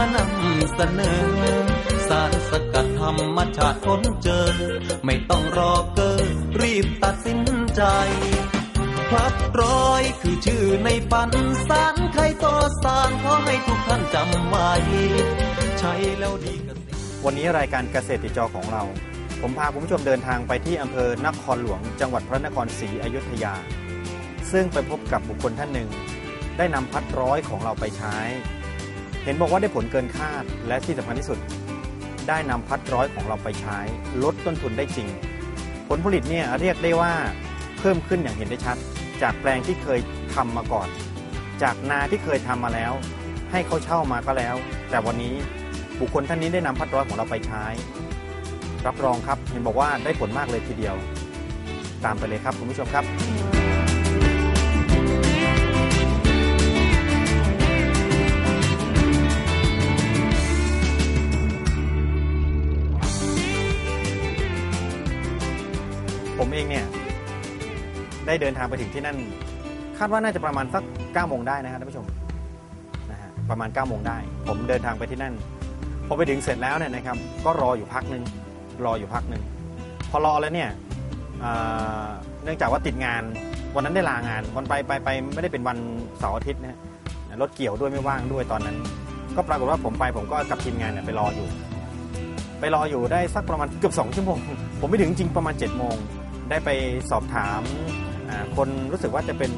านำเสนอ สารสกัดธรรมชาติค้นเจอ ไม่ต้องรอเกอรีบตัดสินใจพลัดร้อยคือชื่อในปันสารใครต่อสารขอให้ทุกท่านจำไว้ใช้แล้วดีกษตรวันนี้รายการเกษตรติดจอของเรา ผมพาคุณผู้ชมเดินทางไปที่อำเภอนครหลวง จังหวัดพระนครศรีอยุธยา ซึ่งไปพบกับบุคคลท่านหนึ่ง ได้นำพัดร้อยของเราไปใช้ เห็นบอกว่าได้ผลเกินคาดและที่สำคัญที่สุด ได้นำพัดร้อยของเราไปใช้ ลดต้นทุนได้จริง ผลผลิตเนี่ยเรียกได้ว่าเพิ่มขึ้นอย่างเห็นได้ชัด จากแปลงที่เคยทำมาก่อน จากนาที่เคยทำมาแล้ว ให้เขาเช่ามาก็แล้ว แต่วันนี้บุคคลท่านนี้ได้นำพัดร้อยของเราไปใช้ รับรองครับเห็นบอกว่าได้ผลมากเลยทีเดียว ตามไปเลยครับคุณผู้ชมครับ ผมเองเนี่ยได้เดินทางไปถึงที่นั่น คาดว่าน่าจะประมาณสัก9โมงได้นะครับท่านผู้ชมนะฮะประมาณ9โมงได้ ผมเดินทางไปที่นั่นพอไปถึงเสร็จแล้วเนี่ยนะครับก็รออยู่พักหนึ่งรออยู่พักหนึ่งพอรอแล้วเนี่ยเนื่องจากว่าติดงานวันนั้นได้ลางานวันไปไปไปไม่ได้เป็นวันเสาร์อาทิตย์นะฮะรถเกี่ยวด้วยไม่ว่างด้วยตอนนั้น ก็ปรากฏว่าผมไปผมก็กับทีมงานเนี่ยไปรออยู่ ไปรออยู่ได้สักประมาณเกือบสองชั่วโมง ผมไปถึงจริงประมาณ7จ็ดโมง ได้ไปสอบถามคนรู้สึกว่าจะเป็น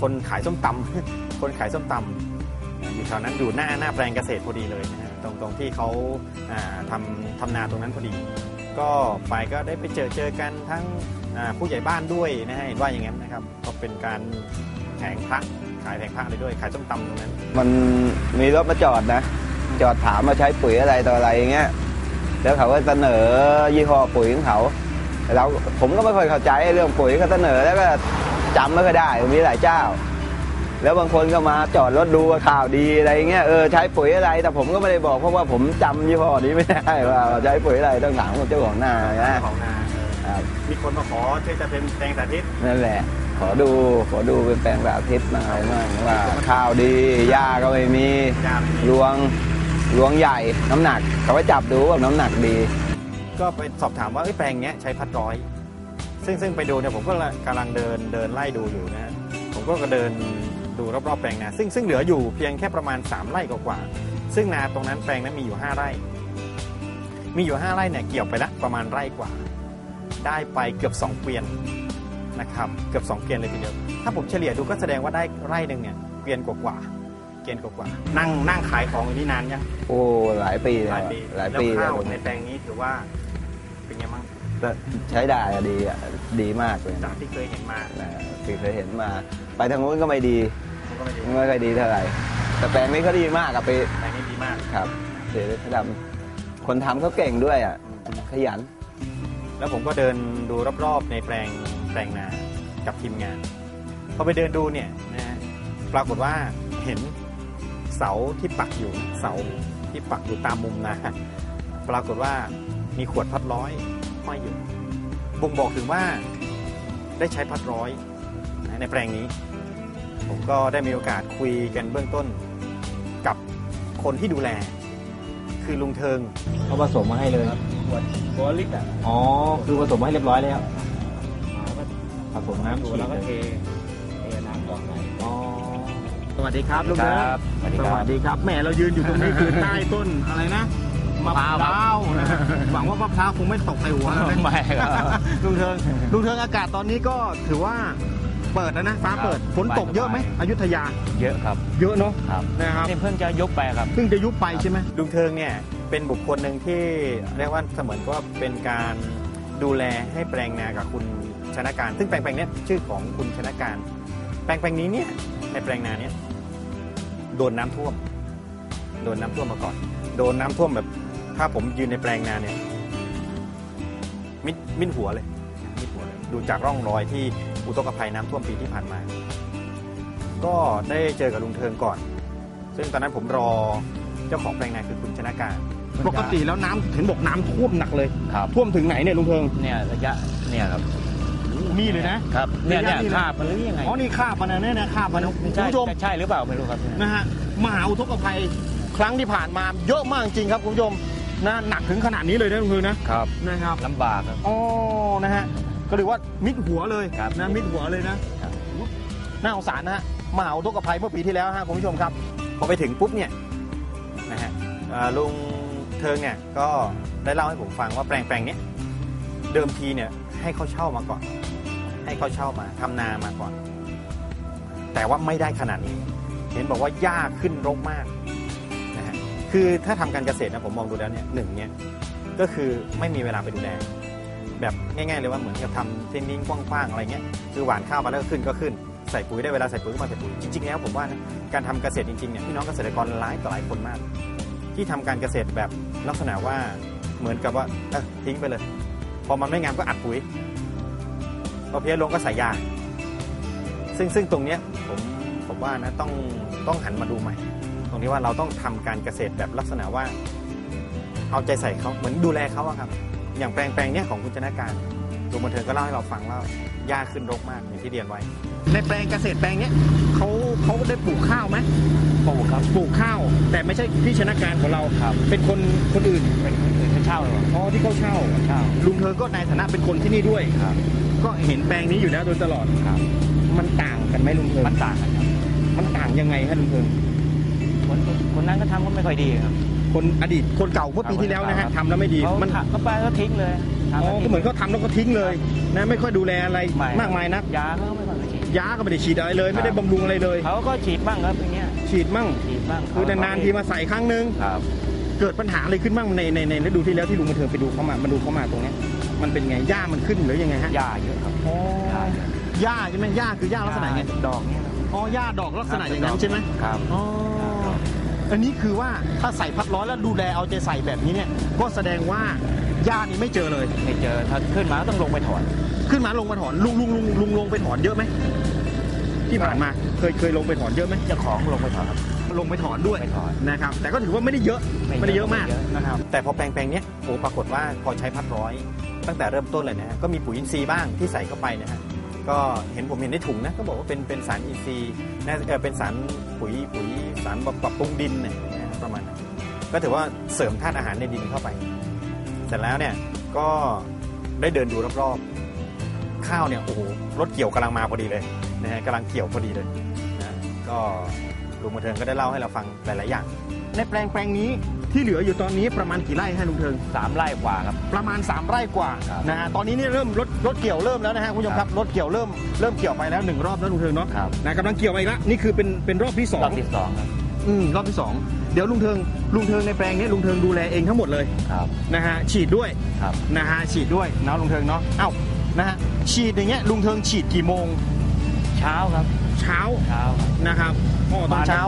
คนขายส้มตำคนขายส้มตำอยู่แถวนั้นอยู่หน้าหน้าแปลงเกษตรพอดีเลยนะฮะตรงตรงที่เขาอ่าทำทำนาตรงนั้นพอดี ก็ไปก็ได้ไปเจอเจอกันทั้งผู้ใหญ่บ้านด้วยนะฮะเห็นว่าอย่างนั้นนะครับก็เป็นการแผงพระขายแผงพระเลยด้วย ขายส้มตำตรงนั้น มันมีรถมาจอดนะ จอดถามมาใช้ปุ๋ยอะไรต่ออะไรอย่างเงี้ย แล้วเขาก็เสนอยี่ห้อปุ๋ยของเขาเราผมก็ไม่ค่อยเข้าใจเรื่องปุ๋ยเขาเสนอแล้วก็จำไม่ค่อยได้มีหลายเจ้า แล้วบางคนก็มาจอดรถดูว่าข่าวดีอะไรเงี้ยเออใช้ปุ๋ยอะไร แต่ผมก็ไม่ได้บอกเพราะว่าผมจำยี่ห้อนี้ไม่ได้ว่าใช้ปุ๋ยอะไรต้องถามเจ้าของนานะของนาครับมีคนมาขอที่จะเป็นแปลงสาธิตนั่นแหละ ขอดูขอดูเป็นแปลงแบบอาทิตย์มาอะไรบ้างว่าข้าวดีหญ้าก็ไม่มียามนี้ลวง ลวงใหญ่น้ำหนักเขาไปจับดูว่าน้ำหนักดี ก็ไปสอบถามว่าเอ้ยแปลงเนี้ยใช้พัดร้อย ซึ่งซึ่งไปดูเนี่ยผมก็กำลังเดินเดินไล่ดูอยู่นะฮะผมก็เดินดูรอบๆแปลงนาซึ่งซึ่งเหลืออยู่เพียงแค่ประมาณ 3 ไร่กว่าๆซึ่งนาตรงนั้นแปลงนั้นมีอยู่ 5 ไร่ มีอยู่ 5 ไร่เนี่ยเกี่ยวไปละประมาณไร่กว่า ได้ไปเกือบ 2 เกวียนนะครับเกือบ 2 เกวียนเลยทีเดียวถ้าผมเฉลี่ยดูก็แสดงว่าได้ไร่หนึ่งเนี่ยเกวียนกว่าๆ เกวียนกว่าๆนั่งนั่งขายของอยู่ที่นานยังโอ้ หลายปีแล้วหลายปีหลายแล้วปีข้าแล้ววในแปลงนี้ถือว่าเป็นไงบ้างใช้ได้อะดีอะดีมากเลยจากที่เคยเห็นมานะที่เคยเห็นมา ไปทางนู้นก็ไม่ดีมันก็ไม่ดีไม่ค่อยดีเท่าไหร่แต่แปลงนี้เขาดีมากอะไปแปลงนี้ดีมาก ครับเสียเขาดำคนทำเขาเก่งด้วยอะขยัน แล้วผมก็เดินดูรอบๆในแปลงแปลงนากับทีมงานพอไปเดินดูเนี่ยนะฮะปรากฏว่าเห็น เสาที่ปักอยู่เสาที่ปักอยู่ตามมุมนาปรากฏว่ามีขวดพัดร้อยห้อยอยู่บ่งบอกถึงว่าได้ใช้พัดร้อยนะในแปลงนี้ ผมก็ได้มีโอกาสคุยกันเบื้องต้นกับคนที่ดูแล คือลุงเทิงเขาผสมมาให้เลยขวดขวดลิตรอะอ๋อคือผสมมาให้เรียบร้อยแล้วผสมน้ำฉีดแล้วก็เท วัสดีครับลุงคเด้รัอบสวัสดีสครับวัสดีครับแหมเรายืนอยู่ตรงนี้คือใต้ต้นอะไรนะมะพร้าวนะหวังว่ามะพร้าวคงไม่ตกใส่หัวเรานะไม่ครับลุงเทิงลุงเทิงอากาศตอนนี้ก็ถือว่าเปิดแล้วนะฟ้าเปิดฝนตกเยอะไหมอยุธยา เยอะครับ เยอะเนาะครับนะครับนี่เพิ่งจะยกไปครับเพิ่งจะยุบไปใช่ไหมลุงเทิงเนี่ยเป็นบุคคลหนึ่งที่เรียกว่าเสมือนก็เป็นการดูแลให้แปลงนากับคุณชนะการ ซึ่งแปลงแปลงเนี้ยชื่อของคุณชนะการ แปลงแปลงนี้เนี่ย ในแปลงนาเนี่ยโดนน้ำท่วม โดนน้ำท่วมมาก่อน โดนน้ำท่วมแบบ ถ้าผมยืนในแปลงนาเนี่ย มิดมิดหัวเลยมิดหัวเลย ดูจากร่องรอยที่อุทกภัยน้ำท่วมปีที่ผ่านมา ก็ได้เจอกับลุงเทิงก่อน ซึ่งตอนนั้นผมรอเจ้าของแปลงนาคือคุณชนะการปกติแล้วน้ำเห็นบอกน้ำท่วมหนักเลยครับท่วมถึงไหนเนี่ยลุงเทิง เนี่ยระยะเนี่ยครับโอ้โห นี่เลยนะครับเนี่ยเนี่ยระะคาบมันหรือยังไงอ๋อนี่คาบมันนะเนี่ยนะคาบมันนะคุณใช่ผู้ชมใช่หรือเปล่าไม่รู้ครับนะฮะมหาอุทกภัยครั้งที่ผ่านมาเยอะมากจริงครับคุณผู้ชมนะหนักถึงขนาดนี้เลยนะคุณคือนะครับนะครับลำบากครับอ๋อนะฮะก็เรียกว่ามิดหัวเลยครับนะมิดหัวเลยนะครับน่าสงสารนะฮะมหาอุทกภัยเมื่อปีที่แล้วฮะคุณผู้ชมครับพอไปถึงปุ๊บเนี่ยนะฮะเอ่อลุงเทิงเนี่ยก็ได้เล่าให้ผมฟังว่าแปลงแปลงเนี้ยเดิมทีเนี่ยให้เขาเช่ามาก่อน ให้เขาเช่ามาทำนามาก่อน แต่ว่าไม่ได้ขนาดนี้ เห็นบอกว่ายากขึ้นรกมากนะฮะคือถ้าทำการเกษตรนะผมมองดูแล้วเนี่ยหนึ่งเนี่ยก็คือไม่มีเวลาไปดูแลแบบง่ายๆเลยว่าเหมือนกับทำทิ้งกว้างๆอะไรเงี้ยคือหว่านข้าวมาแล้วก็ขึ้นก็ขึ้นใส่ปุ๋ยได้เวลาใส่ปุ๋ยก็มาใส่ปุ๋ยจริงๆแล้วผมว่านะการทำเกษตรจริงๆเนี่ยพี่น้องเกษตรกรหลายต่อหลายคนมาก ที่ทำการเกษตรแบบลักษณะว่าเหมือนกับว่าเออทิ้งไปเลย พอมันไม่งามก็อัดปุ๋ย พอเพี้ยลงก็ใส่ยา ซึ่งซึ่งตรงเนี้ยผมผมว่านะต้องต้องหันมาดูใหม่ ตรงนี้ว่าเราต้องทำการเกษตรแบบลักษณะว่า เอาใจใส่เขาเหมือนดูแลเขาอะครับ อย่างแปลงแปลงเนี้ยของคุณชนะการดูบันเทิงก็เล่าให้เราฟังว่าหญ้าขึ้นรกมากอย่างที่เรียนไว้ ในแปลงเกษตรแปลงเนี้ยเขาเขาได้ปลูกข้าวไหมปลูกครับปลูกข้าว แต่ไม่ใช่พี่ชนะการของเราครับ เป็นคนคนอื่นเป็นคนอื่นเขาเช่าหรือเปล่าอ๋อที่เขาเช่าเช่าลุงเธอก็ในฐานะเป็นคนที่นี่ด้วยครับ ก็เห็นแปลงนี้อยู่แล้วโดยตลอดครับ มันต่างกันไหมลุงเธอมันต่างกันครับ มันต่างยังไงฮะลุงเธอคนคนนั้นก็ทำก็ไม่ค่อยดีครับ คนอดีตคนเก่าเมื่อปีที่แล้วนะฮะครับทำแล้วไม่ดีเขามันทำก็ไปก็ทิ้งเลยทำอ๋อแล้วทิ้งก็เหมือนเขาทำแล้วก็ทิ้งเลยนะไม่ค่อยดูแลอะไรไมากมายนักยาเขาก็ไม่ค่อยฉีดยาก็ไม่ได้ฉีดอะไรเลย ไม่ได้บำรุงอะไรเลยเขาก็ฉีดบ้างครับอย่างเงี้ยฉีดมั่งฉีดบ้างคือนานๆทีมาใส่ครั้งนึงครับ เกิดปัญหาอะไรขึ้นบ้างในในในฤดูที่แล้วที่ลุงมาเถิงไปดูเขามามาดูเขามาตรงเนี้ยมันเป็นไงหญ้ามันขึ้นหรือยังไงฮะยาเยอะครับอ๋อยาเยอะหญ้าใช่ไหมหญ้าคือหญ้าลักษณะไงดอกเนี้ยครับอ๋อหญ้าดอกลักษณะอย่างนั้นใช่ไหมครับอ๋ออันนี้คือว่าถ้าใส่พัดร้อยแล้วดูแลเอาใจใส่แบบนี้เนี่ย ก็แสดงว่าหญ้านี่ไม่เจอเลย ไม่เจอถ้าขึ้นมาก็ต้องลงไปถอน ขึ้นมาลงมาถอนลุงลุงลุงลุงลงไปถอนเยอะไหมที่ผ่านมาเคยเคยลงไปถอนเยอะไหมเจ้าของลงไปถอนครับ ลงไปถอนด้วยไปถอน นะครับแต่ก็ถือว่าไม่ได้เยอะไม่ได้เยอะมากนะครับ แต่พอแปลงแปลงเนี้ยโอ้ปรากฏว่าพอใช้พัดร้อย ตั้งแต่เริ่มต้นเลยนะฮะก็มีปุ๋ยอินทรีย์บ้างที่ใส่เข้าไปนะฮะก็เห็นผมเห็นในถุงนะก็บอกว่าเป็นเป็นสารอินทรีย์นะเออเป็นสารปุ๋ยปุ๋ยสารปรับปรุงดินเนี่ยนะฮะประมาณนั้นก็ถือว่าเสริมธาตุอาหารในดินเข้าไป เสร็จแล้วเนี่ยก็ได้เดินดูรอบๆข้าวเนี่ยโอ้โหรถเกี่ยวกำลังมาพอดีเลยนะฮะกำลังเกี่ยวพอดีเลยนะก็ ลุงมาเทิงก็ได้เล่าให้เราฟังหลาย ๆ อย่าง ในแปลงแปลงนี้ที่เหลืออยู่ตอนนี้ประมาณกี่ไร่ให้ลุงเทิง สามไร่กว่าครับ ประมาณ 3 ไร่กว่าครับนะฮะตอนนี้นี่เริ่มรถรถเกี่ยวเริ่มแล้วนะฮะคุณผู้ชมครับรถเกี่ยวเริ่มเริ่มเกี่ยวไปแล้วหนึ่งรอบแล้วลุงเทิงเนาะครับ นะกำลังเกี่ยวไปอีกแล้วนี่คือเป็นเป็นรอบที่สอรงอบที่สองครับอืมรอบที่สองเดี๋ยวลุงเทิงลุงเทิงในแปลงนี้ลุงเทิงดูแลเองทั้งหมดเลยครับนะฮะฉีดด้วย ครับ นะฮะฉีดด้วยเนาะลุงเทิงเนาะเอ้านะฮะฉีดอย่างเงี้ยลุงเทิงฉีดกี่โมงเช้าครับ เช้าเช้าครับนะครับ อ๋อตอนเช้า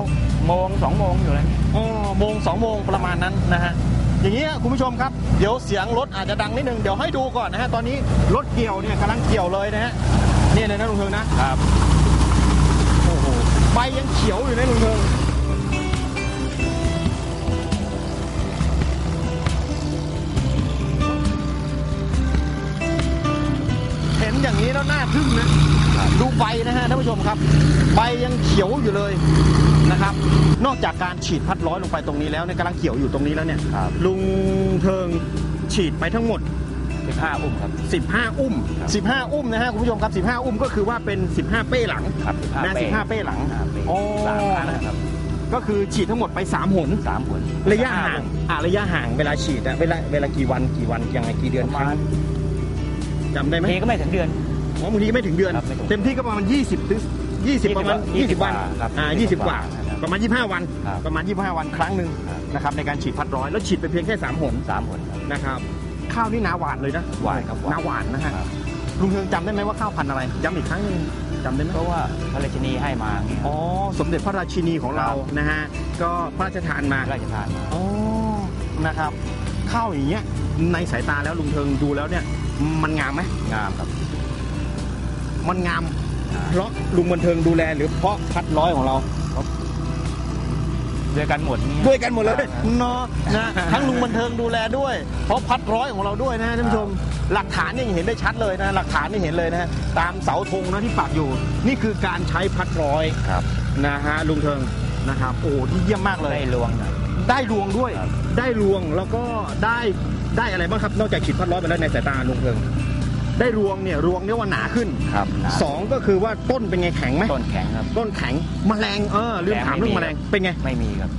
โมงสองโมงอยู่แล้วอ๋อโมงสองโมงประมาณนั้นนะฮะอย่างนี้ยคุณผู้ชมครับเดี๋ยวเสียงรถอาจจะดังนิดนึงเดี๋ยวให้ดูก่อนนะฮะตอนนี้รถเกี่ยวเนี่ยกำลังเกี่ยวเลยนะฮะนี่เลยนะลุงเทิงนะครับโอ้โหใบยังเขียวอยู่นะลุงเทิงเห็นอย่างนี้แล้วน่าทึ่งนะ ดูใบนะฮะท่านผู้ชมครับ ใบยังเขียวอยู่เลยนะครับ นอกจากการฉีดพัดร้อยลงไปตรงนี้แล้วเนี่ยกำลังเขียวอยู่ตรงนี้แล้วเนี่ยครับ ลุงเทิงฉีดไปทั้งหมด สิบห้าอุ้มครับ 15 อุ้ม ครับ15 อุ้มนะฮะคุณผู้ชมครับ 15 อุ้มก็คือว่าเป็น 15 เป้หลังครับนะเป้15 เป้หลังห้าเป้โอ้สามครั้งนะครับก็คือฉีดทั้งหมดไป 3 หน สามผลระยะห่างอะระยะห่างเวลาฉีดอะเวลาเวลากี่วันกี่วันยังไงกี่เดือนประครั้มางณจำได้ไหม ทีก็ไม่ถึงเดือน อ๋อบางทีไม่ถึงเดือน ครับไม่ถึงเต็มที่ก็ประมาณ 20ถึง20 ประมาณ 20 20วันครับอ่า20 20 กว่า ครับประมาณ 25 วัน ครับประมาณ 25 วันครั้งหนึ่งครับ นะครับในการฉีดพัดร้อยแล้วฉีดไปเพียงแค่3หนสามผลครับ นะครับข้าวนี่นาหวานเลยนะหวานครับหวาน นาหวานนะฮะครับลุงเฮืองจำได้ไหมว่าข้าวพันธุ์อะไรย้ำอีกครั้งหนึงจำได้ไหม เพราะว่าพระราชินีให้มาอย่างเงี้ยอ๋อ สมเด็จพระราชินีของเราครับ นะฮะ ก็พระราชทานมาพระราชทานมาอ๋อนะครับ ข้าวอย่างเงี้ยในสายตาแล้วลุงเทิงดูแล้วเนี่ย มันงามไหมงามครับ มันงามเพราะลุงบันเทิงดูแลหรือเพราะพัดร้อยของเรา ด้วยกันหมดนี่ด้วยกันหมดเลยครับเนาะนะทั้งลุงบันเทิงดูแลด้วย เพราะพัดร้อยของเราด้วยนะท่านผู้ชม หลักฐานเนี่ยยังเห็นได้ชัดเลยนะ หลักฐานนี่เห็นเลยนะฮะตามเสาธงนะที่ปักอยู่ นี่คือการใช้พัดร้อยครับนะฮะลุงเทิงนะครับโอ้ที่เยี่ยมมากเลย ได้ลวงหน่อยได้รวงด้วยครับได้รวงแล้วก็ได้ได้อะไรบ้างครับนอกจากฉีดพัดร้อยไปแล้วในสายตาลุงเทิง ได้รวงเนี่ยรวงเนี่ยว่าหนาขึ้นครับสองก็คือว่าต้นเป็นไงแข็งไหมต้นแข็งครับ ต้นแข็งแมลงเออเรื่องถามเรื่องแมลงเป็นไง ไม่มีครับ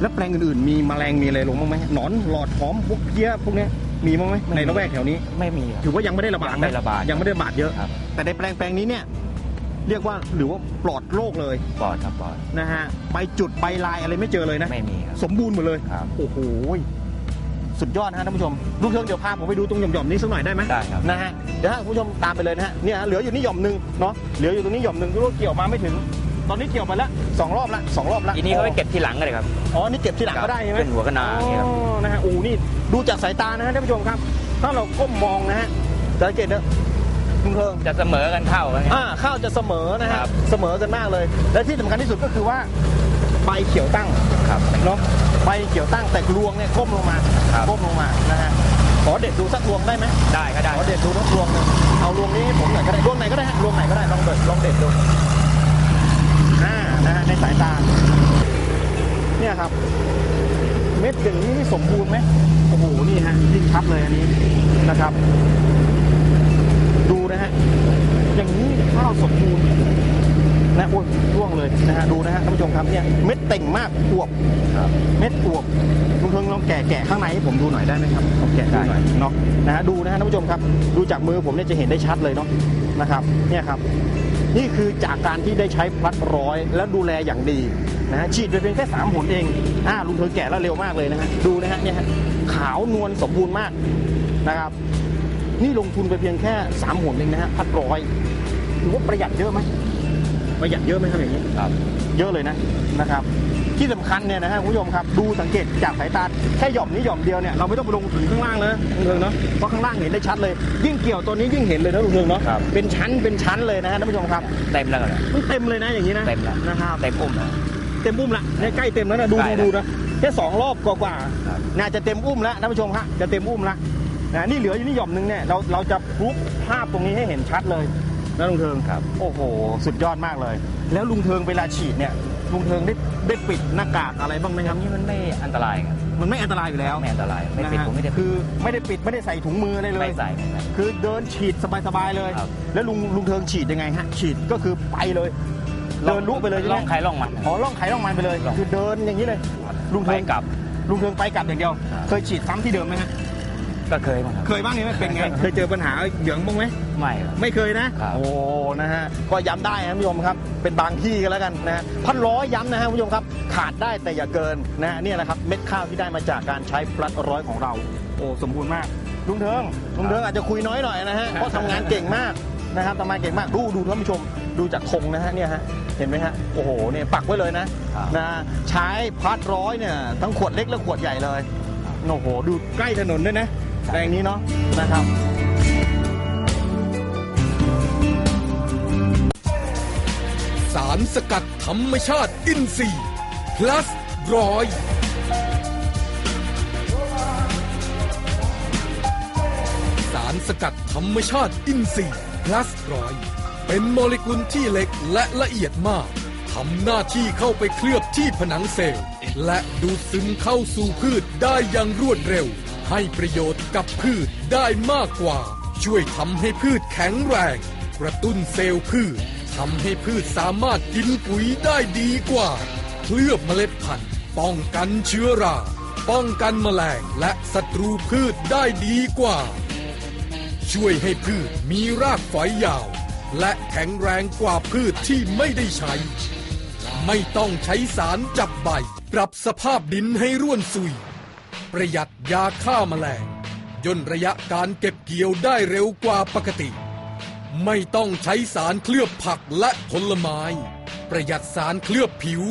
แล้วแปลงอื่นๆ มีแมลงมีอะไรลงบ้างไหมหนอนหลอดหอมพวกเพี้ยพวกเนี้ยมีบ้างไหมไม่มี ในละแวกแถวนี้ ไม่มีครับ ถือว่ายังไม่ได้ระบาดยังไม่ระบาด ยังไม่ได้ระบาดเยอะ ครับแต่ในแปลงแปลงนี้เนี่ยเรียกว่าหรือว่าปลอดโรคเลยปอดครับปอดนะฮะใบจุดใบลายอะไรไม่เจอเลยนะ ไม่มีครับ สมบูรณ์หมดเลย ครับ โอ้โห สุดยอดนะฮะท่านผู้ชมลูกเทิงเดี๋ยวพาผมไปดูตรงหย่อมๆนี้สักหน่อยได้ไหมได้ครับ นะฮะเดี๋ยวให้คุณผู้ชมตามไปเลยนะฮะเนี่ยฮะเหลืออยู่นี่หย่อมหนึ่งเนาะเหลืออยู่ตรงนี้หย่อมหนึ่งที่ว่าเกี่ยวมาไม่ถึง ตอนนี้เกี่ยวไปแล้วสองรอบละสองรอบละทีนี้เขาไปเก็บทีหลังกันเลยครับ อ๋อนี่เก็บทีหลังก็ได้ใช่ไหมเป็นหัวกระนาอย่างเงี้ยครับ อ๋อนะฮะโอ้นี่ดูจากสายตานะฮะท่านผู้ชมครับ ถ้าเราก้มมองนะฮะจะสังเกตนะคุณเทิง จะเสมอกันเท่ากัน อ่าข้าวจะเสมอนะฮะครับเสมอกันมากเลย และที่สำคัญที่สุดก็คือว่าใบเขียวตั้งครับเนาะ ใบเขียวตั้งแต่รวงเนี่ยก้มลงมาครับ ก้มลงมานะฮะขอเด็ดดูสักรวงได้ไหมได้ก็ได้ขอเด็ดดูสักรวงหนึ่งเอารวงนี้ให้ผมหน่อยก็ได้รวงไหนก็ได้ฮะรวงไหนก็ได้ลองเด็ดลองเด็ดดูอ่านะฮะในสายตาเนี่ยครับ เม็ดอย่างนี้นี่สมบูรณ์ไหมโอ้โหนี่ฮะยิ่งชัดเลยอันนี้นะครับ ดูนะฮะอย่างนี้ข้าวสมบูรณ์ นะโอ้ยร่วงเลยนะฮะดูนะฮะท่านผู้ชมครับเนี่ยเม็ดเต่งมากอวบเม็ดอวบลุงเทิงลองแกะแกะข้างในให้ผมดูหน่อยได้ไหมครับลองแกะดูหน่อยเนาะนะฮะดูนะฮะท่านผู้ชมครับ ดูจากมือผมเนี่ยจะเห็นได้ชัดเลยเนาะนะครับเนี่ยครับนี่คือจากการที่ได้ใช้พลัดร้อยแล้วดูแลอย่างดีนะฮะฉีดไปเพียงแค่สามหนเองอ่าลุงเทิงแกะแล้วเร็วมากเลยนะฮะดูนะฮะเนี่ยฮะขาวนวลสมบูรณ์มากนะครับ นี่ลงทุนไปเพียงแค่สามหนเองนะฮะพัดร้อยถือว่าประหยัดเยอะไหม ประหยัดเยอะไหมครับอย่างนี้ ครับ เยอะเลยนะนะครับ ที่สำคัญเนี่ยนะฮะคุณผู้ชมครับ ดูสังเกตจากสายตาแค่หย่อมนี้หย่อมเดียวเนี่ยเราไม่ต้องไปลงถึงข้างล่างเลยนะลุงเทิงเนาะเพราะข้างล่างเห็นได้ชัดเลย ยิ่งเกี่ยวตัวนี้ยิ่งเห็นเลยนะลุงเทิงเนาะครับ เป็นชั้นเป็นชั้นเลยนะฮะท่านผู้ชมครับเต็มแล้วกันมันเต็มเลยนะอย่างนี้นะเต็มแล้วนะครับเต็มอุ้มแล้วเต็มอุ้มละเนี่ยใกล้เต็มแล้วนะดูใกล้ดูแล้วดูนะแค่สองรอบกว่าครับๆน่าจะเต็มอุ้มแล้วท่านผู้ชมฮะจะเต็มอุ้มละนะนี่เหลืออยู่นี่หย่อมหนึงเนี่ยเราเราจะพลุกภาพตรงนี้ให้เห็นชัดเลย นะลุงเทิงครับ โอ้โห สุดยอดมากเลย แล้วลุงเทิงเวลาฉีดเนี่ย ลุงเทิงได้ได้ปิดหน้ากากอะไรบ้างไหมครับ นี่มันไม่อันตรายครับมันไม่อันตรายอยู่แล้วไม่อันตรายไม่นะปิดฮะผมไม่ได้คือไม่ได้ปิดไม่ได้ใส่ถุงมืออะไรเลย ไม่ใส่ไม่ใส่ คือเดินฉีดสบายๆเลย ครับ แล้วลุงลุงเทิงฉีดยังไงฮะ ฉีดก็คือไปเลย เดินลุกไปเลยใช่ไหมล่องใครล่องมัน อ๋อล่องไขล่องมันไปเลย ล่อง คือเดินอย่างนี้เลย ลุงไปเทิงกลับ ลุงเทิงไปกลับอย่างเดียว ครับ เคยฉีดซ้ำที่เดิมไหมฮะ ก็เคยมาครับ เคยบ้างไหมเป็นไง เคยเจอปัญหาเหลืองบ้างไหม ไม่ครับ ไม่เคยนะ ครับ โอ้ นะฮะ ก็ย้ำได้นะคุณผู้ชมครับ เป็นบางที่ก็แล้วกันนะฮะพันร้อยย้ำนะฮะคุณผู้ชมครับ ขาดได้แต่อย่าเกินนะฮะเนี่ยนะครับ เม็ดข้าวที่ได้มาจากการใช้พลัดร้อยของเรา โอ้ สมบูรณ์มาก ลุงเทิง ลุงเทิงอาจจะคุยน้อยหน่อยนะฮะ เพราะทำงานเก่งมากนะครับทำงานเก่งมาก ดูดูท่านผู้ชม ดูจากธงนะฮะ เนี่ยฮะ เห็นไหมฮะ โอ้โห เนี่ยปักไว้เลยนะ ครับ นะ ใช้พัดร้อยเนี่ย ทั้งขวดเล็กและขวดใหญ่เลย โอ้โห ดูใกล้ถนนด้วยนะแรงนี้เนาะ นะครับ สารสกัดธรรมชาติอินทรีย์ plus ร้อยสารสกัดธรรมชาติอินทรีย์ plus ร้อยเป็นโมเลกุลที่เล็กและละเอียดมากทำหน้าที่เข้าไปเคลือบที่ผนังเซลล์ และดูดซึมเข้าสู่พืชได้อย่างรวดเร็ว ให้ประโยชน์กับพืชได้มากกว่า ช่วยทำให้พืชแข็งแรง กระตุ้นเซลล์พืช ทำให้พืชสามารถกินปุ๋ยได้ดีกว่า เคลือบเมล็ดพันธุ์ ป้องกันเชื้อรา ป้องกันแมลงและศัตรูพืชได้ดีกว่า ช่วยให้พืชมีรากฝอยยาว และแข็งแรงกว่าพืชที่ไม่ได้ใช้ ไม่ต้องใช้สารจับใบ ปรับสภาพดินให้ร่วนซุย ประหยัดยาฆ่าแมลงย่นระยะการเก็บเกี่ยวได้เร็วกว่าปกติ ไม่ต้องใช้สารเคลือบผักและผลไม้ ประหยัดสารเคลือบผิว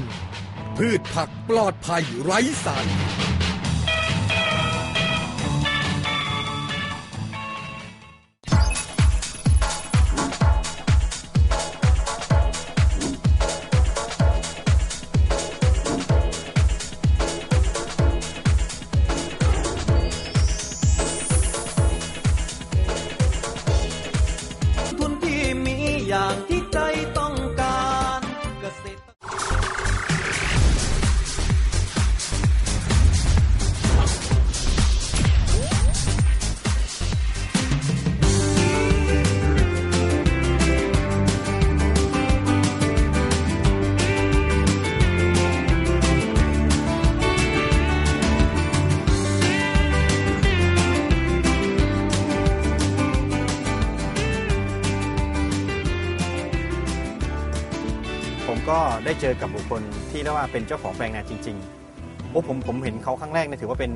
100%พืชผักปลอดภัยไร้สาร อย่างที่ จอกับบุคคลที่เรียกว่าเป็นเจ้าของแปลงนาจริงๆโอ้ผมผมเห็นเขาครั้งแรกเนี่ยถือว่าเป็น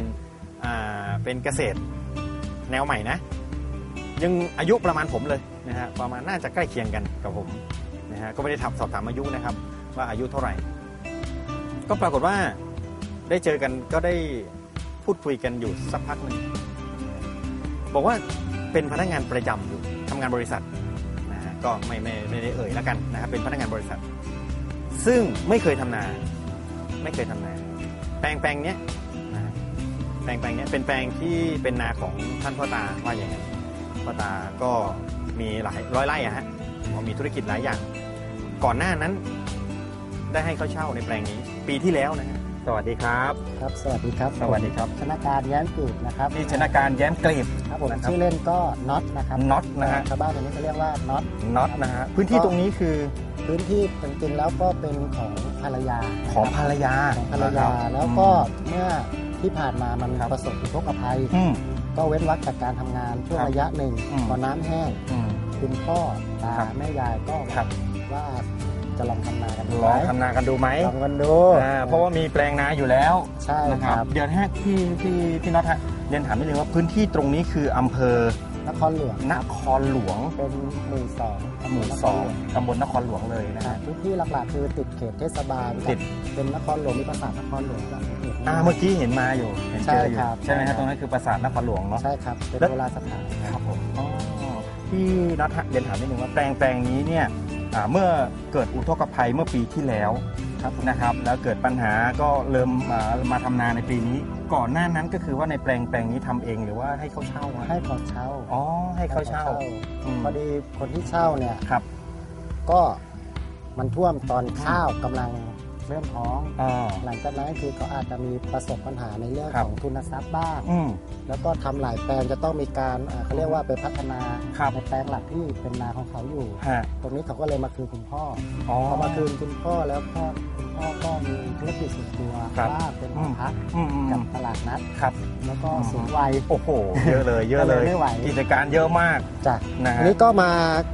อ่าเป็นเกษตรแนวใหม่นะ ยังอายุประมาณผมเลยนะฮะประมาณน่าจะใกล้เคียงกันกับผมนะฮะก็ไม่ได้ถามสอบถามอายุนะครับ ว่าอายุเท่าไหร่ ก็ปรากฏว่าได้เจอกันก็ได้พูดคุยกันอยู่สักพักหนึ่งบอกว่าเป็นพนักงานประจำอยู่ทำงานบริษัทนะฮะก็ไม่ไม่ไม่ได้เอ่ยแล้วกันนะครับเป็นพนักงานบริษัท ซึ่งไม่เคยทำนา ไม่เคยทำนา แปลงแปลงเนี้ยนะฮะแปลงแปลงเนี้ยเป็นแปลงที่เป็นนาของท่านพ่อตาว่าอย่างนั้นพ่อตาก็มีหลายร้อยไร่อะฮะเขามีธุรกิจหลายอย่าง ก่อนหน้านั้น ได้ให้เขาเช่าในแปลงนี้ ปีที่แล้วนะฮะสวัสดีครับ ครับ สวัสดีครับ สวัสดีครับ ชนะการแย้มกลีบนะครับนี่ชนะการแย้มกลีบครับผมนะครับชื่อเล่นก็น็อตนะครับน็อตนะฮะชาวบ้านคนนี้เขาเรียกว่าน็อตน็อตนะฮะพื้นที่ตรงนี้คือ พื้นที่จริงๆแล้วก็เป็นของภรรยานะครับของภรรยาของภรรยา แล้วก็เมื่อที่ผ่านมามันครับประสบอุทกภัยอืมก็เว้นวรรคจากการทำงานช่วงครับระยะหนึ่งอืมพอน้ำแห้งอืมคุณพ่อตาครับแม่ยายก็ครับว่าจะลองทำนากันดูลไหมองทำนากันดูไหมลองกันดูอ่าเพราะว่ามีแปลงนาอยู่แล้วใช่นะคครัรับบเดี๋ยวนะฮะพี่พี่พี่น็อตฮะเรียนถามนิดนึงว่าพื้นที่ตรงนี้คืออำเภอ นครหลวงนครหลวงเป็นหมู่สองหมู่สองตำบลนครหลวงเลยนะครัฮะบพื้นที่หลักๆคือติดเขตเทศบาลกับติดเป็นนครหลวงมีปราสาทนครหลวงกับเขตนี้อ่าเมื่อกี้เห็นมาอยู่เห็นเจออยู่ใช่ครับใช่ไหมฮะตรงนั้นคือปราสาทนครหลวงเนาะใช่ครับเป็นแล้วโบราณสถานครับผมอ๋อพี่น็อตฮะเรียนถามนิดนึงว่าแปลงแปลงนี้เนี่ยอ่าเมื่อเกิดอุทกภัยเมื่อปีที่แล้วครับนะครับ แล้วเกิดปัญหาก็เริ่มมามาทำนาในปีนี้ ก่อนหน้านั้นก็คือว่าในแปลงแปลงนี้ทำเองหรือว่าให้เขาเช่าอะให้ขอเช่าอ๋อให้เขาเช่าอืมพอดีคนที่เช่าเนี่ย ครับ ก็มันท่วมตอนข้าวกำลัง เริ่มท้อง อ่า หลังจากนั้นคือเขาอาจจะมีประสบปัญหาในเรื่องครับ ของทุนทรัพย์บ้าง อืม แล้วก็ทำหลายแปลงจะต้องมีการอ่าเขาเรียกว่าไปพัฒนาครับ ในแปลงหลักที่เป็นนาของเขาอยู่ ฮะตรงนี้เขาก็เลยมาคืนคุณพ่ออ๋อ พอมาคืนคุณพ่อแล้วพ่อคุณพ่อก็มีธุรกิจส่วนตัวครับว่าเป็นหอพักอืมอืมกับตลาดนัด ครับ แล้วก็อืมสูงวัย โอ้โห เยอะเลย เยอะเลยก็เลย ไม่ไหว กิจการเยอะมากจ้ะนะอัฮะนนี้ก็มา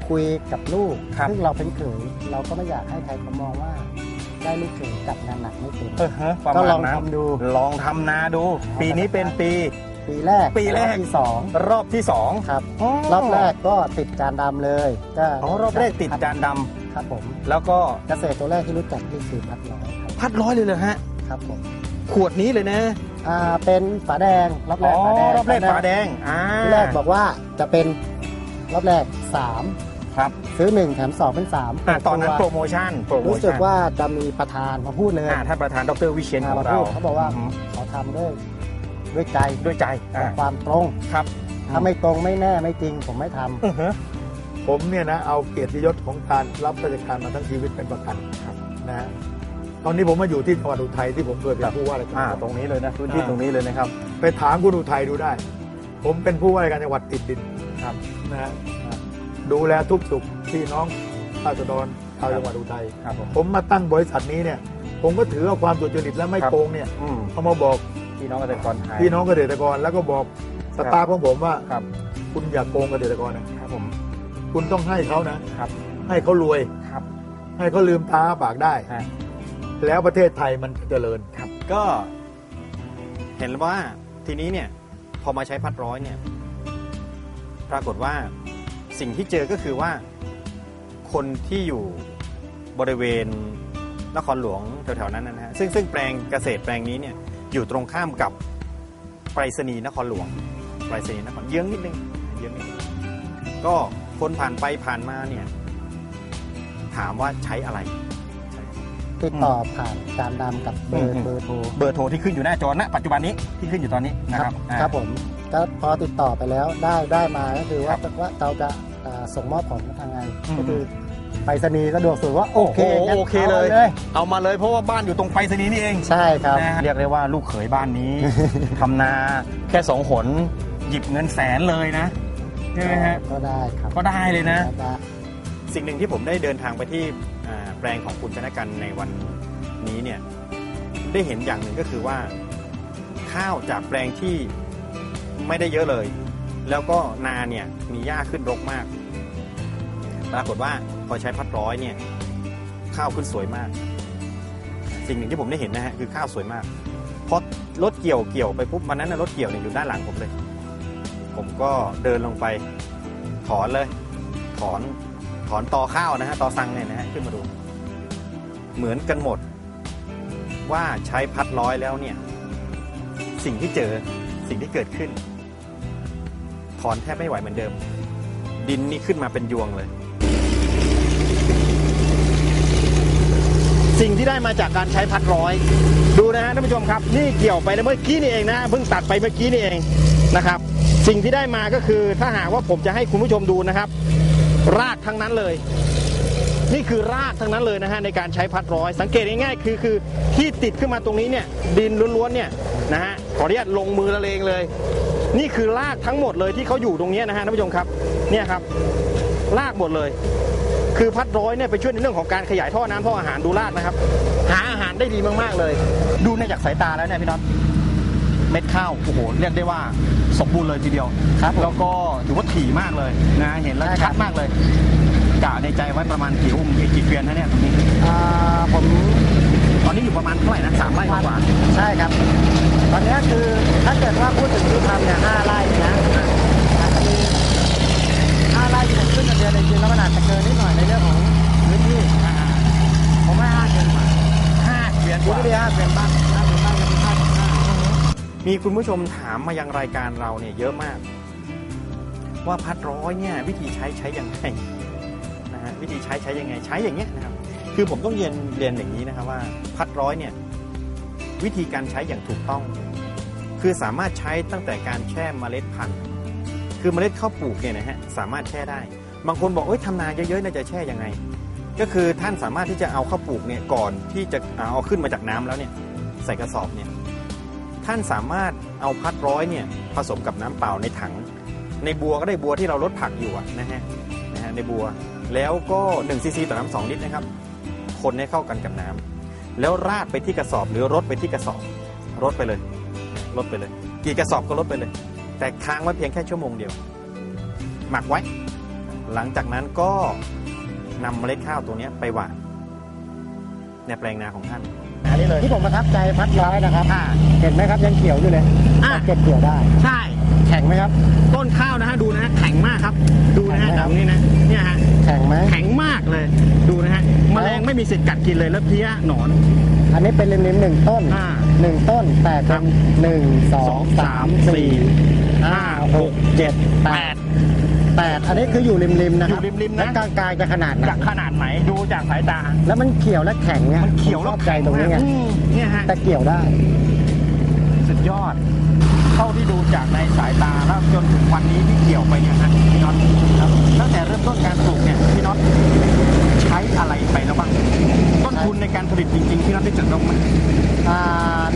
คุยกับลูกครับ ซึ่งเราเป็นเขยเราก็ไม่อยากให้ใครเขามองว่า ได้ลูกเขยจับงานหนักไม่เป็น เออฮะประก็มาณลองนั้นทำดู ลองทำนาดู ปีนี้เป็นปี ปีแรกปีแรกอบที่สองรอบที่สองครับ รอบแรกก็ติดการดำเลยก็อ๋อรอบแรกติดการดครับผมำแล้วก็เกษตรตัวแรกที่รู้จักที่คือพัดร้อยครับพัดร้อยเลยเลยฮะ ครับผมขวดนี้เลยนะอ่าเป็นฝาแดงรอบแรอ๋อกฝาแดงรอบแรกฝาแดงอ่าที่แรกบอกว่าจะเป็นรอบแรกสาม ครับซื้อหนึ่งแถมสองเป็นสามอ่าตอนนั้นโปรตัวโมชั่นโปรโมรู้สึชั่กนว่าจะมีประธานมาพูดเลยอ่าท่านประธานดรวิเชียนขอ่าองมาเราพูดเขาบอกว่ามเขาทำด้วยด้วยใจด้วยใจอ่ากับความตรงครับถ้าไม่ตรงไม่แน่ไม่จริงผมไม่ทำอือฮะผมเนี่ยนะเอาเกียรติยศของการรับราชการมาทั้งชีวิตเป็นประกันนะฮะตอนนี้ผมมาอยู่ที่จังหวัดอุทัยที่ผมเคยเป็นผู้ว่าราชอ่าการตรงนี้เลยนะพื้นที่อ่าตรงนี้เลยนะครับ ไปถามคุณอุทัยดูได้ ผมเป็นผู้ว่าราชการจังหวัดติดดินครับนะฮะ ดูแลทุกสุขพี่น้องราษฎรชาวจังหวัดอุทัยครับผม ผมมาตั้งบริษัทนี้เนี่ยผมก็ถือเอาความสุจริตและไม่ครับ โกงเนี่ยอืมเอามาบอกพี่น้องเกษตรกรไทยพี่น้องเกษตรกร แล้วก็บอกสตาฟของผมว่าครับคุณอย่าโกงเกษตรกรนะครับผมคุณต้องให้เขานะ ครับให้เขารวย ครับ ให้เขาลืมตาอ้าปากได้ ฮะ แล้วประเทศไทยมันจะเจริญก็เห็นว่าทีนี้เนี่ยพอมาใช้พัดร้อยเนี่ย ปรากฏว่า สิ่งที่เจอก็คือว่าคนที่อยู่บริเวณนครหลวงแถวๆนั้นนะฮะซึ่งซึ่งแปลงเกษตรแปลงนี้เนี่ยอยู่ตรงข้ามกับไปรษณีย์นครหลวงไปรษณีย์นครเยื้องนิดนึงเยื้องนิดนึงก็คนผ่านไปผ่านมาเนี่ยถามว่าใช้อะไรติดต่อผ่านการดำกับเบออืร์มเบอร์โทรเบอร์โทรที่ขึ้นอยู่หน้าจอณปัจจุบันนี้ที่ขึ้นอยู่ตอนนี้นะครับอ่าครับผม ก็พอติดต่อไปแล้วได้ได้มาก็คือว่าครับว่าเราจะอ่าส่งมอบของทางไงอืม ก็คือไปรษณีย์สะดวกสุดว่าโอโอ้เคโหงั้นโอเคเลย อาเลยเอามาเลยเพราะว่าบ้านอยู่ตรงไปรษณีย์นี่เอง ใช่ครับ นะฮะเรียกได้ว่าลูกเขยบ้านนี้ ทำนาแค่สองหน หยิบเงินแสนเลยนะใช่ไหมฮะ ก็ได้ครับก็ได้เลยนะ ได้ สิ่งหนึ่งที่ผมได้เดินทางไปที่อ่าแปลงของคุณชนะกันในวันนี้เนี่ยได้เห็นอย่างหนึ่งก็คือว่า ข้าวจากแปลงที่ ไม่ได้เยอะเลย แล้วก็นาเนี่ยมีหญ้าขึ้นรกมาก ปรากฏว่าพอใช้พัดร้อยเนี่ยข้าวขึ้นสวยมาก สิ่งหนึ่งที่ผมได้เห็นนะฮะคือข้าวสวยมากพอรถเกี่ยวเกี่ยวไปปุ๊บวันนั้นนะรถเกี่ยวเนี่ยอยู่ด้านหลังผมเลย ผมก็เดินลงไปถอนเลย ถอนถอนตอข้าวนะฮะตอสังเนี่ยนะฮะขึ้นมาดู เหมือนกันหมด ว่าใช้พัดร้อยแล้วเนี่ย สิ่งที่เจอสิ่งที่เกิดขึ้น อนแทบไม่ไหวเหมือนเดิม ดินนี่ขึ้นมาเป็นยวงเลย สิ่งที่ได้มาจากการใช้พัดร้อย ดูนะฮะท่านผู้ชมครับ นี่เกี่ยวไปเมื่อกี้นี่เองนะเพิ่งตัดไปเมื่อกี้นี่เองนะครับ สิ่งที่ได้มาก็คือถ้าหากว่าผมจะให้คุณผู้ชมดูนะครับ รากทั้งนั้นเลยนี่คือรากทั้งนั้นเลยนะฮะในการใช้พัดร้อย สังเกตง่ายๆคือคือที่ติดขึ้นมาตรงนี้เนี่ยดินล้วนๆเนี่ยนะฮะขออนุญาตลงมือละเลงเลย นี่คือรากทั้งหมดเลยที่เขาอยู่ตรงเนี้ยนะฮะท่านผู้ชมครับเนี่ยครับรากหมดเลย คือพัดร้อยเนี่ยไปช่วยในเรื่องของการขยายท่อน้ำท่ออาหารดูรากนะครับ หาอาหารได้ดีมากๆเลย ดูในจากสายตาแล้วเนี่ยพี่น็อตเม็ดข้าวโอ้โหเรียกได้ว่าสมบูรณ์เลยทีเดียวครับผมแล้วก็ถือว่าถี่มากเลยนะเห็นแล้วชัดมากเลยกะในใจไว้ประมาณกี่อุ้มกี่เกวียนนะเนี่ยตรงนี้อ่าผมตอนนี้อยู่ประมาณเท่าไหร่นะสามไร่กว่าใช่ครับ ตอนนี้คือถ้าเกิดว่าพูดถึงที่ทำเนี่ยห้าไร่เนี่ยนะอาจจะมีห้าไร่ที่ผมขึ้นทะเบียนในจริงแล้วมันอาจจะเกินนิดหน่อยในเรื่องของพื้นที่อ่าผมว่าห้าเกินกว่าห้าเกวียนกพูดว่าไม่ได้ห้าเกินบ้างห้าเกินบ้างก็มีห้ากับห้ามีคุณผู้ชมถามมายังรายการเราเนี่ยเยอะมาก ว่าพัดร้อยเนี่ยวิธีใช้ใช้ยังไงนะฮะวิธีใช้ใช้ยังไงใช้อย่างเงี้ยนะครับคือผมต้องเรียนเรียนอย่างนี้นะครับว่าพัดร้อยเนี่ย วิธีการใช้อย่างถูกต้อง คือสามารถใช้ตั้งแต่การแช่เมล็ดพันธุ์ คือเมล็ดข้าวปลูกเนี่ยนะฮะสามารถแช่ได้ บางคนบอกเอ้ยทำนาเยอะๆน่าจะแช่ยังไง ก็คือท่านสามารถที่จะเอาข้าวปลูกเนี่ยก่อนที่จะเอาขึ้นมาจากน้ำแล้วเนี่ยใส่กระสอบเนี่ยท่านสามารถเอาพัดร้อยเนี่ยผสมกับน้ำเปล่าในถัง ในบัวก็ได้บัวที่เราลดผักอยู่นะฮะนะฮะในบัวแล้วก็1ซีซีต่อน้ำสองลิตรนะครับ คนให้เข้ากันกับน้ำ แล้วราดไปที่กระสอบหรือรดไปที่กระสอบรดไปเลยรดไปเลย กี่กระสอบก็รดไปเลย แต่ค้างไว้เพียงแค่ชั่วโมงเดียว หมักไว้ หลังจากนั้นก็นำเมล็ดข้าวตัวนี้ไปหว่านในแปลงนาของท่าน อันนี้เลยที่ผมประทับใจพัดร้อยนะครับอ่าเห็นไหมครับยังเขียวอยู่เลยอ่าเก็บเกี่ยวได้ ใช่ แข็งไหมครับ ต้นข้าวนะฮะดูนะฮะแข็งมากครับ ดูนะฮะแข็งไหมครับตรงนี้นะเนี่ยฮะแข็งไหม แข็งมากเลยดูนะฮะแมลงไม่มีสิทธิ์กัดกินเลยแล้วเพี้ยหนอน อันนี้เป็นริมๆหนึ่งต้นอ่าหนึ่งต้นแต่ครัเป็บ นหนึ่งสองสามสี่ห้าหกเจ็ดแปแปดด แปดอันนี้คืออยู่ริมๆนะครับอยู่ริมๆนะ แล้วกลางๆจะขนาดไหนจากขนาดไหนดูจากสายตา แล้วมันเขียวและแข็งเนี่ยมันเขียวผแล้ชวอบใจตรงนี้ไงอืมเนี่ยฮะแต่เกี่ยวได้ สุดยอด เท่าที่ดูจากในสายตาแล้วจนถึงวันนี้ที่เกี่ยวไปเนี่ยฮะพี่น็อตครับตั้งแต่เริ่มต้นการปลูกเนี่ยพี่น็อตใช้อะไรไปแล้วบ้างต้นทุนในการผลิตจริงๆพี่น็อตได้จดลงไหม อ่า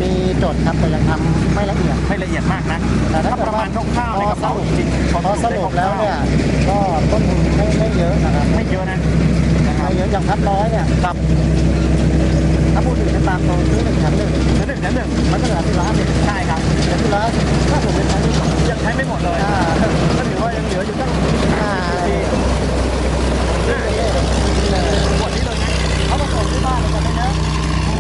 มีจดครับแต่ยังทำไม่ละเอียด ไม่ละเอียดมากนะแต่ถ้าถ้าประมาณคร่าวๆในกระเป๋าจริงๆพอสรุปแล้วเนี่ยก็ต้นทุนไม่ไม่เยอะนะครับไม่เยอะนะไม่เยอะอย่างพัดร้อยเนี่ยครับถ้าพูดถึงในตามตรงซื้อหนึ่งแถมหนึ่งเดี๋ยวหนึ่งเดี๋ยวหนึ่งมันก็เหลือที่ร้อยห้าสิบใช่ครับเหลือที่ร้อยถ้าผมเป็นใช้ที่สองยังใช้ไม่หมดเลยอ่าก็ถือว่ายังเหลืออยู่ตั้งอ่าสี่ห้าขวดนี้เลยนะเขาผสมที่บ้านเลยกันนะ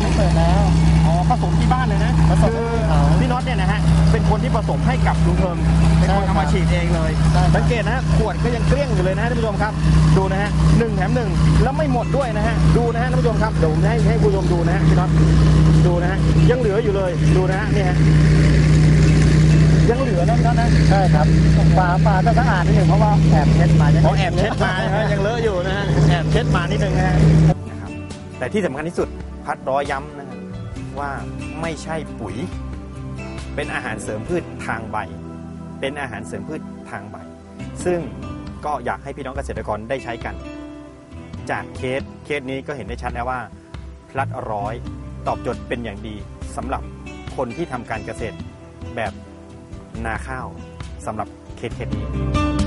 ไม่เปิดแล้วอ๋อ ผสมที่บ้านเลยนะผสมคือให้เขาพี่น็อตเนี่ยนะฮะเป็นคนที่ผสมให้กับลุงเทิงเป็นคนใช่ครับเอามาฉีดเองเลยใช่ครับสังเกตนะฮะขวดก็ยังเกลี้ยงอยู่เลยนะฮะท่านผู้ชมครับ ดูนะฮะหนึ่งแถมหนึ่งแล้วไม่หมดด้วยนะฮะดูนะฮะท่านผู้ชมครับเดี๋ยวผมให้ให้ผู้ชมดูนะฮะพี่น็อตดูนะฮะยังเหลืออยู่เลยดูนะฮะนี่ฮะยังเหลือนะพี่น็อตนะใช่ครับฝาฝาต้องสะอาดนิดหนึ่งเพราะว่าแอบเช็ดมายังขอแอบเช็ดมานะฮะยังเลอะอยู่นะฮะแอบเช็ดมานิดนึงนะฮะนะครับแต่ที่สำคัญที่สุดพัดร้อยย้ำนะครับ ว่าไม่ใช่ปุ๋ย เป็นอาหารเสริมพืชทางใบ เป็นอาหารเสริมพืชทางใบ ซึ่งก็อยากให้พี่น้องเกษตรกรได้ใช้กัน จากเคสเคสนี้ก็เห็นได้ชัดแล้วว่า พลัดร้อยตอบโจทย์เป็นอย่างดีสำหรับคนที่ทำการเกษตรแบบนาข้าวสำหรับเคสเคสนี้